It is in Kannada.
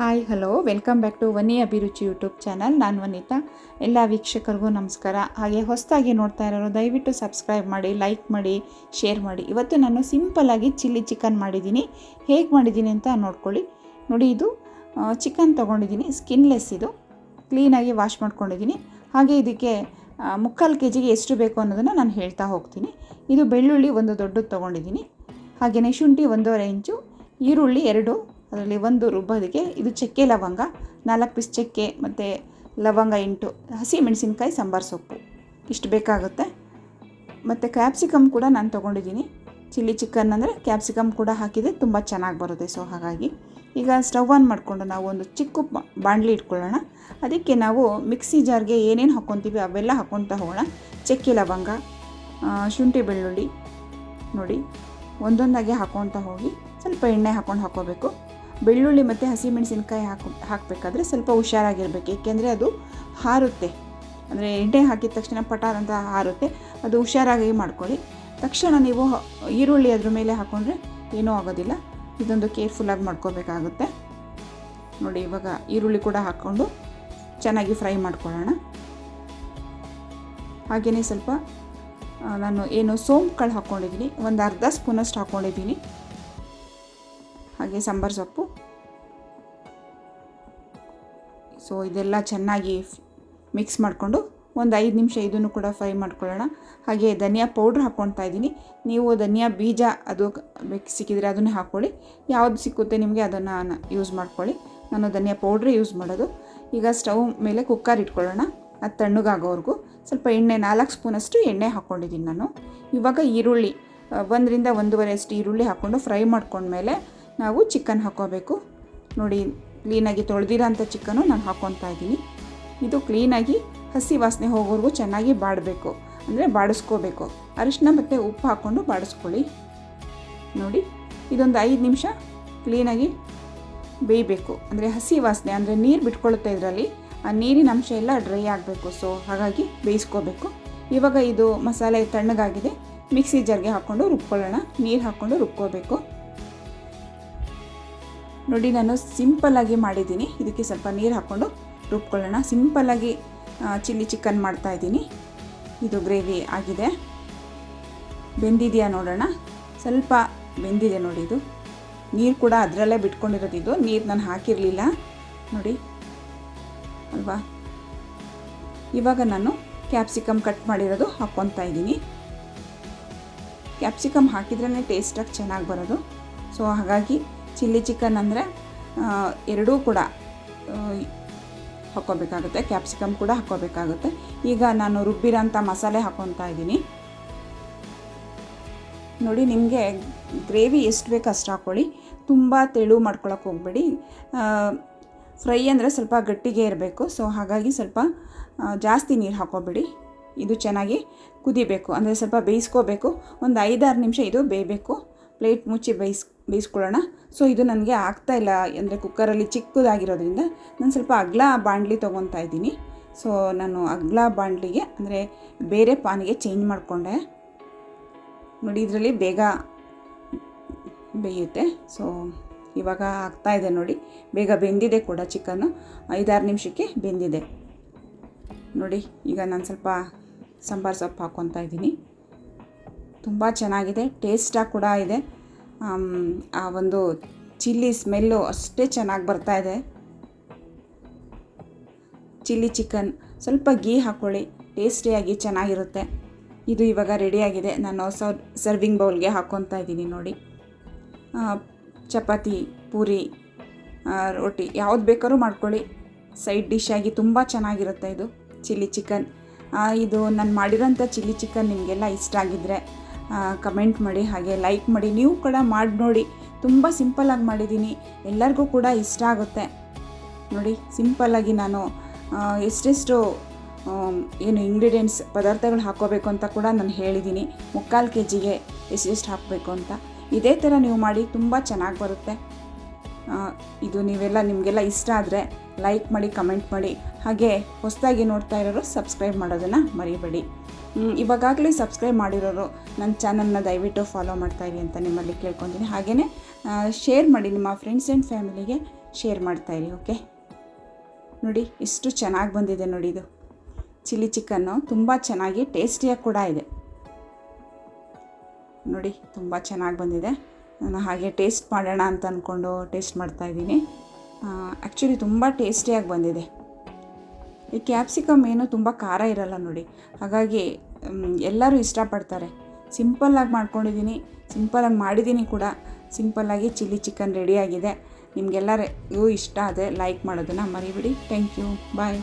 Hi hello welcome back to Vani Abhiruchi YouTube channel ನಾನು ವನಿತಾ. ಎಲ್ಲ ವೀಕ್ಷಕರಿಗೂ ನಮಸ್ಕಾರ. ಹಾಗೆ ಹೊಸದಾಗಿ ನೋಡ್ತಾ ಇರೋರು, ದಯವಿಟ್ಟು ಸಬ್ಸ್ಕ್ರೈಬ್ ಮಾಡಿ ಲೈಕ್ ಮಾಡಿ ಶೇರ್ ಮಾಡಿ. ಇವತ್ತು ನಾನು ಸಿಂಪಲ್ಲಾಗಿ ಚಿಲ್ಲಿ ಚಿಕನ್ ಮಾಡಿದ್ದೀನಿ. ಹೇಗೆ ಮಾಡಿದ್ದೀನಿ ಅಂತ ನೋಡ್ಕೊಳ್ಳಿ. ನೋಡಿ ಇದು ಚಿಕನ್ ತೊಗೊಂಡಿದ್ದೀನಿ. ಸ್ಕಿನ್ಲೆಸ್ ಇದು. ಕ್ಲೀನಾಗಿ ವಾಶ್ ಮಾಡ್ಕೊಂಡಿದ್ದೀನಿ. ಹಾಗೆ ಇದಕ್ಕೆ ಮುಕ್ಕಾಲು ಕೆ ಜಿಗೆ ಎಷ್ಟು ಬೇಕು ಅನ್ನೋದನ್ನು ನಾನು ಹೇಳ್ತಾ ಹೋಗ್ತೀನಿ. ಇದು ಬೆಳ್ಳುಳ್ಳಿ ಒಂದು ದೊಡ್ಡದು ತೊಗೊಂಡಿದ್ದೀನಿ. ಹಾಗೆಯೇ ಶುಂಠಿ ಒಂದೂವರೆ ಇಂಚು, ಈರುಳ್ಳಿ ಎರಡು ಅದರಲ್ಲಿ ಒಂದು ರುಬ್ಬೋದಕ್ಕೆ ಇದು ಚಕ್ಕೆ ಲವಂಗ, ನಾಲ್ಕು ಪೀಸ್ ಚಕ್ಕೆ ಮತ್ತು ಲವಂಗ ಎಂಟು ಹಸಿ ಮೆಣಸಿನ್ಕಾಯಿ ಸಾಂಬಾರು ಸೊಪ್ಪು. ಇಷ್ಟು ಬೇಕಾಗುತ್ತೆ. ಮತ್ತು ಕ್ಯಾಪ್ಸಿಕಮ್ ಕೂಡ ನಾನು ತೊಗೊಂಡಿದ್ದೀನಿ. ಚಿಲ್ಲಿ ಚಿಕನ್ ಅಂದರೆ ಕ್ಯಾಪ್ಸಿಕಮ್ ಕೂಡ ಹಾಕಿದರೆ ತುಂಬ ಚೆನ್ನಾಗಿ ಬರುತ್ತೆ. ಸೊ ಹಾಗಾಗಿ ಈಗ ಸ್ಟವ್ ಆನ್ ಮಾಡಿಕೊಂಡು ನಾವು ಒಂದು ಚಿಕ್ಕ ಬಾಣಲಿ ಇಟ್ಕೊಳ್ಳೋಣ. ಅದಕ್ಕೆ ನಾವು ಮಿಕ್ಸಿ ಜಾರ್ಗೆ ಏನೇನು ಹಾಕ್ಕೊತೀವಿ ಅವೆಲ್ಲ ಹಾಕ್ಕೊತಾ ಹೋಗೋಣ. ಚಕ್ಕೆ ಲವಂಗ ಶುಂಠಿ ಬೆಳ್ಳುಳ್ಳಿ, ನೋಡಿ, ಒಂದೊಂದಾಗಿ ಹಾಕ್ಕೊತಾ ಹೋಗಿ ಸ್ವಲ್ಪ ಎಣ್ಣೆ ಹಾಕ್ಕೊಂಡು ಹಾಕ್ಕೋಬೇಕು. ಬೆಳ್ಳುಳ್ಳಿ ಮತ್ತು ಹಸಿಮೆಣಸಿನ್ಕಾಯಿ ಹಾಕು ಹಾಕಬೇಕಾದ್ರೆ ಸ್ವಲ್ಪ ಹುಷಾರಾಗಿರ್ಬೇಕು. ಏಕೆಂದರೆ ಅದು ಹಾರುತ್ತೆ. ಅಂದರೆ ಎಣ್ಣೆ ಹಾಕಿದ ತಕ್ಷಣ ಪಟಾರ್ ಅಂತ ಹಾರುತ್ತೆ. ಅದು ಹುಷಾರಾಗಿ ಮಾಡ್ಕೊಳ್ಳಿ. ತಕ್ಷಣ ನೀವು ಈರುಳ್ಳಿ ಅದ್ರ ಮೇಲೆ ಹಾಕ್ಕೊಂಡ್ರೆ ಏನೂ ಆಗೋದಿಲ್ಲ. ಇದೊಂದು ಕೇರ್ಫುಲ್ಲಾಗಿ ಮಾಡ್ಕೋಬೇಕಾಗುತ್ತೆ. ನೋಡಿ, ಇವಾಗ ಈರುಳ್ಳಿ ಕೂಡ ಹಾಕ್ಕೊಂಡು ಚೆನ್ನಾಗಿ ಫ್ರೈ ಮಾಡ್ಕೊಳ್ಳೋಣ. ಹಾಗೆಯೇ ಸ್ವಲ್ಪ ನಾನು ಏನು ಸೋಂಪು ಕಾಳು ಹಾಕ್ಕೊಂಡಿದ್ದೀನಿ. ಒಂದು ಅರ್ಧ ಸ್ಪೂನಷ್ಟು ಹಾಕ್ಕೊಂಡಿದ್ದೀನಿ. ಹಾಗೆ ಸಾಂಬಾರು ಸೊಪ್ಪು. ಸೊ ಇದೆಲ್ಲ ಚೆನ್ನಾಗಿ ಮಿಕ್ಸ್ ಮಾಡಿಕೊಂಡು ಒಂದು ಐದು ನಿಮಿಷ ಇದನ್ನು ಕೂಡ ಫ್ರೈ ಮಾಡ್ಕೊಳ್ಳೋಣ. ಹಾಗೆ ಧನಿಯಾ ಪೌಡ್ರ್ ಹಾಕ್ಕೊಳ್ತಾ ಇದ್ದೀನಿ. ನೀವು ಧನಿಯಾ ಬೀಜ ಅದು ಬೇಕು ಸಿಕ್ಕಿದರೆ ಅದನ್ನು ಹಾಕ್ಕೊಳ್ಳಿ. ಯಾವುದು ಸಿಕ್ಕುತ್ತೆ ನಿಮಗೆ ಅದನ್ನು ಯೂಸ್ ಮಾಡ್ಕೊಳ್ಳಿ. ನಾನು ಧನಿಯಾ ಪೌಡ್ರೇ ಯೂಸ್ ಮಾಡೋದು. ಈಗ ಸ್ಟವ್ ಮೇಲೆ ಕುಕ್ಕರ್ ಇಟ್ಕೊಳ್ಳೋಣ. ಅದು ತಣ್ಣಗಾಗೋವರೆಗೂ. ಸ್ವಲ್ಪ ಎಣ್ಣೆ, ನಾಲ್ಕು ಸ್ಪೂನಷ್ಟು ಎಣ್ಣೆ ಹಾಕ್ಕೊಂಡಿದ್ದೀನಿ ನಾನು. ಇವಾಗ ಈರುಳ್ಳಿ ಒಂದರಿಂದ ಒಂದೂವರೆ ಅಷ್ಟು ಈರುಳ್ಳಿ ಹಾಕ್ಕೊಂಡು ಫ್ರೈ ಮಾಡ್ಕೊಂಡ್ಮೇಲೆ ನಾವು ಚಿಕನ್ ಹಾಕೋಬೇಕು. ನೋಡಿ, ಕ್ಲೀನಾಗಿ ತೊಳೆದಿರೋಂಥ ಚಿಕನ್ನು ನಾನು ಹಾಕ್ಕೊತಾ ಇದ್ದೀನಿ. ಇದು ಕ್ಲೀನಾಗಿ ಹಸಿ ವಾಸನೆ ಹೋಗೋವರೆಗೂ ಚೆನ್ನಾಗಿ ಬಾಡಬೇಕು. ಅಂದರೆ ಬಾಡಿಸ್ಕೋಬೇಕು. ಅರಿಶಿನ ಮತ್ತು ಉಪ್ಪು ಹಾಕ್ಕೊಂಡು ಬಾಡಿಸ್ಕೊಳ್ಳಿ. ನೋಡಿ, ಇದೊಂದು ಐದು ನಿಮಿಷ ಕ್ಲೀನಾಗಿ ಬೇಯಬೇಕು. ಅಂದರೆ ಹಸಿ ವಾಸನೆ, ಅಂದರೆ ನೀರು ಬಿಟ್ಕೊಳ್ಳುತ್ತೆ ಇದರಲ್ಲಿ. ಆ ನೀರಿನ ಅಂಶ ಎಲ್ಲ ಡ್ರೈ ಆಗಬೇಕು. ಸೊ ಹಾಗಾಗಿ ಬೇಯಿಸ್ಕೋಬೇಕು. ಇವಾಗ ಇದು ಮಸಾಲೆ ತಣ್ಣಗಾಗಿದೆ. ಮಿಕ್ಸಿ ಜರ್ಗೆ ಹಾಕ್ಕೊಂಡು ರುಬ್ಕೊಳ್ಳೋಣ. ನೀರು ಹಾಕ್ಕೊಂಡು ರುಬ್ಕೋಬೇಕು. ನೋಡಿ, ನಾನು ಸಿಂಪಲ್ಲಾಗಿ ಮಾಡಿದ್ದೀನಿ. ಇದಕ್ಕೆ ಸ್ವಲ್ಪ ನೀರು ಹಾಕ್ಕೊಂಡು ರುಬ್ಕೊಳ್ಳೋಣ. ಸಿಂಪಲ್ಲಾಗಿ ಚಿಲ್ಲಿ ಚಿಕನ್ ಮಾಡ್ತಾ ಇದ್ದೀನಿ. ಇದು ಗ್ರೇವಿ ಆಗಿದೆ. ಬೆಂದಿದೆಯಾ ನೋಡೋಣ. ಸ್ವಲ್ಪ ಬೆಂದಿದೆ ನೋಡಿ ಇದು. ನೀರು ಕೂಡ ಅದರಲ್ಲೇ ಬಿಟ್ಕೊಂಡಿರೋದು ಇದು. ನೀರು ನಾನು ಹಾಕಿರಲಿಲ್ಲ. ನೋಡಿ. ಅಲ್ವಾ? ಇವಾಗ ನಾನು ಕ್ಯಾಪ್ಸಿಕಮ್ ಕಟ್ ಮಾಡಿರೋದು ಹಾಕ್ಕೊತಾ ಇದ್ದೀನಿ. ಕ್ಯಾಪ್ಸಿಕಮ್ ಹಾಕಿದ್ರೇ ಟೇಸ್ಟಾಗಿ ಚೆನ್ನಾಗಿ ಬರೋದು. ಸೊ ಹಾಗಾಗಿ ಚಿಲ್ಲಿ ಚಿಕನ್ ಅಂದರೆ ಎರಡೂ ಕೂಡ ಹಾಕ್ಕೋಬೇಕಾಗುತ್ತೆ. ಕ್ಯಾಪ್ಸಿಕಮ್ ಕೂಡ ಹಾಕ್ಕೋಬೇಕಾಗುತ್ತೆ. ಈಗ ನಾನು ರುಬ್ಬಿರೋಂಥ ಮಸಾಲೆ ಹಾಕ್ಕೊತಾ ಇದ್ದೀನಿ. ನೋಡಿ, ನಿಮಗೆ ಗ್ರೇವಿ ಎಷ್ಟು ಬೇಕು ಅಷ್ಟು ಹಾಕ್ಕೊಳ್ಳಿ. ತುಂಬ ತೆಳು ಮಾಡ್ಕೊಳಕ್ಕೆ ಹೋಗಬೇಡಿ. ಫ್ರೈ ಅಂದರೆ ಸ್ವಲ್ಪ ಗಟ್ಟಿಗೆ ಇರಬೇಕು. ಸೊ, ಹಾಗಾಗಿ ಸ್ವಲ್ಪ ಜಾಸ್ತಿ ನೀರು ಹಾಕೋಬೇಡಿ ಇದು ಚೆನ್ನಾಗಿ ಕುದಿಬೇಕು. ಅಂದರೆ ಸ್ವಲ್ಪ ಬೇಯಿಸ್ಕೋಬೇಕು. ಒಂದು ಐದಾರು ನಿಮಿಷ ಇದು ಬೇಯಬೇಕು. ಪ್ಲೇಟ್ ಮುಚ್ಚಿ ಬೇಯಿಸ್, ಬೇಯಿಸ್ಕೊಳ್ಳೋಣ. ಸೊ ಇದು ನನಗೆ ಆಗ್ತಾ ಇಲ್ಲ ಅಂದರೆ ಕುಕ್ಕರಲ್ಲಿ ಚಿಕ್ಕದಾಗಿರೋದ್ರಿಂದ ನಾನು ಸ್ವಲ್ಪ ಅಗ್ಲ ಬಾಣಲಿ ತೊಗೊತಾ ಇದ್ದೀನಿ. ಸೊ ನಾನು ಅಗ್ಲ ಬಾಣಲಿಗೆ ಅಂದರೆ ಬೇರೆ ಪಾನಿಗೆ ಚೇಂಜ್ ಮಾಡಿಕೊಂಡೆ. ನೋಡಿ ಇದರಲ್ಲಿ ಬೇಗ ಬೇಯುತ್ತೆ. ಸೊ ಇವಾಗ ಆಗ್ತಾ ಇದೆ ನೋಡಿ. ಬೇಗ ಬೆಂದಿದೆ ಕೂಡ ಚಿಕನ್ನು ಐದಾರು ನಿಮಿಷಕ್ಕೆ ಬೆಂದಿದೆ. ನೋಡಿ ಈಗ ನಾನು ಸ್ವಲ್ಪ ಸಾಂಬಾರು ಸೊಪ್ಪು ಹಾಕ್ಕೊತಾ ಇದ್ದೀನಿ. ತುಂಬ ಚೆನ್ನಾಗಿದೆ ಟೇಸ್ಟಾಗಿ ಕೂಡ ಇದೆ. ಆ ಒಂದು ಚಿಲ್ಲಿ ಸ್ಮೆಲ್ಲು ಅಷ್ಟೇ ಚೆನ್ನಾಗಿ ಬರ್ತಾ ಇದೆ. ಚಿಲ್ಲಿ ಚಿಕನ್, ಸ್ವಲ್ಪ ಗೀ ಹಾಕ್ಕೊಳ್ಳಿ ಟೇಸ್ಟಿಯಾಗಿ ಚೆನ್ನಾಗಿರುತ್ತೆ. ಇದು ಇವಾಗ ರೆಡಿಯಾಗಿದೆ ನಾನು ಹೊಸ ಸರ್ವಿಂಗ್ ಬೌಲ್ಗೆ ಹಾಕ್ಕೊತಾ ಇದ್ದೀನಿ ನೋಡಿ. ಚಪಾತಿ, ಪೂರಿ ರೋಟಿ ಯಾವ್ದು ಬೇಕಾದ್ರೂ ಮಾಡ್ಕೊಳ್ಳಿ. ಸೈಡ್ ಡಿಶ್ ಆಗಿ ತುಂಬ ಚೆನ್ನಾಗಿರುತ್ತೆ ಇದು, ಚಿಲ್ಲಿ ಚಿಕನ್. ಇದು ನಾನು ಮಾಡಿರೋಂಥ ಚಿಲ್ಲಿ ಚಿಕನ್ ನಿಮಗೆಲ್ಲ ಇಷ್ಟ ಆಗಿದ್ದರೆ ಕಮೆಂಟ್ ಮಾಡಿ, ಹಾಗೆ ಲೈಕ್ ಮಾಡಿ, ನೀವು ಕೂಡ ಮಾಡಿ ನೋಡಿ. ತುಂಬ ಸಿಂಪಲ್ಲಾಗಿ ಮಾಡಿದ್ದೀನಿ ಎಲ್ಲರಿಗೂ ಕೂಡ ಇಷ್ಟ ಆಗುತ್ತೆ. ನೋಡಿ ಸಿಂಪಲ್ಲಾಗಿ ನಾನು ಎಷ್ಟೆಷ್ಟು ಏನು ಇಂಗ್ರೀಡಿಯೆಂಟ್ಸ್ ಪದಾರ್ಥಗಳು ಹಾಕೋಬೇಕು ಅಂತ ಕೂಡ ನಾನು ಹೇಳಿದ್ದೀನಿ ಮುಕ್ಕಾಲು ಕೆ ಜಿಗೆ ಎಷ್ಟೆಷ್ಟು ಹಾಕಬೇಕು ಅಂತ. ಇದೇ ಥರ ನೀವು ಮಾಡಿ, ತುಂಬ ಚೆನ್ನಾಗಿ ಬರುತ್ತೆ. ಇದು ನೀವೆಲ್ಲ ನಿಮಗೆಲ್ಲ ಇಷ್ಟ ಆದರೆ ಲೈಕ್ ಮಾಡಿ ಕಮೆಂಟ್ ಮಾಡಿ. ಹಾಗೆ ಹೊಸದಾಗಿ ನೋಡ್ತಾ ಇರೋರು ಸಬ್ಸ್ಕ್ರೈಬ್ ಮಾಡೋದನ್ನು ಮರಿಬೇಡಿ. ಇವಾಗಲೇ ಸಬ್ಸ್ಕ್ರೈಬ್ ಮಾಡಿರೋರು ನನ್ನ ಚಾನಲ್ನ ದಯವಿಟ್ಟು ಫಾಲೋ ಮಾಡ್ತಾ ಇರಿ ಅಂತ ನಿಮ್ಮಲ್ಲಿ ಕೇಳ್ಕೊತೀನಿ. ಹಾಗೆಯೇ ಶೇರ್ ಮಾಡಿ, ನಿಮ್ಮ ಫ್ರೆಂಡ್ಸ್ ಆ್ಯಂಡ್ ಫ್ಯಾಮಿಲಿಗೆ ಶೇರ್ ಮಾಡ್ತಾಯಿರಿ ಓಕೆ ನೋಡಿ, ಇಷ್ಟು ಚೆನ್ನಾಗಿ ಬಂದಿದೆ ನೋಡಿ ಇದು. ಚಿಲ್ಲಿ ಚಿಕನ್ನು ತುಂಬ ಚೆನ್ನಾಗಿ ಟೇಸ್ಟಿಯಾಗಿ ಕೂಡ ಇದೆ. ನೋಡಿ, ತುಂಬ ಚೆನ್ನಾಗಿ ಬಂದಿದೆ. ನಾನು ಹಾಗೆ ಟೇಸ್ಟ್ ಮಾಡೋಣ ಅಂತ ಅಂದ್ಕೊಂಡು ಟೇಸ್ಟ್ ಮಾಡ್ತಾಯಿದ್ದೀನಿ ಆ್ಯಕ್ಚುಲಿ ತುಂಬ ಟೇಸ್ಟಿಯಾಗಿ ಬಂದಿದೆ. ಈ ಕ್ಯಾಪ್ಸಿಕಮ್ ಏನು ತುಂಬ ಖಾರ ಇರಲ್ಲ ನೋಡಿ. ಹಾಗಾಗಿ ಎಲ್ಲರೂ ಇಷ್ಟಪಡ್ತಾರೆ. ಸಿಂಪಲ್ಲಾಗಿ ಮಾಡ್ಕೊಂಡಿದ್ದೀನಿ ಸಿಂಪಲ್ಲಾಗಿ ಮಾಡಿದ್ದೀನಿ ಕೂಡ. ಸಿಂಪಲ್ಲಾಗಿ ಚಿಲ್ಲಿ ಚಿಕನ್ ರೆಡಿಯಾಗಿದೆ ನಿಮಗೆಲ್ಲರಿಗೂ ಇಷ್ಟ ಆದರೆ ಲೈಕ್ ಮಾಡೋದನ್ನು ಮರಿಬಿಡಿ. Thank you. ಬಾಯ್.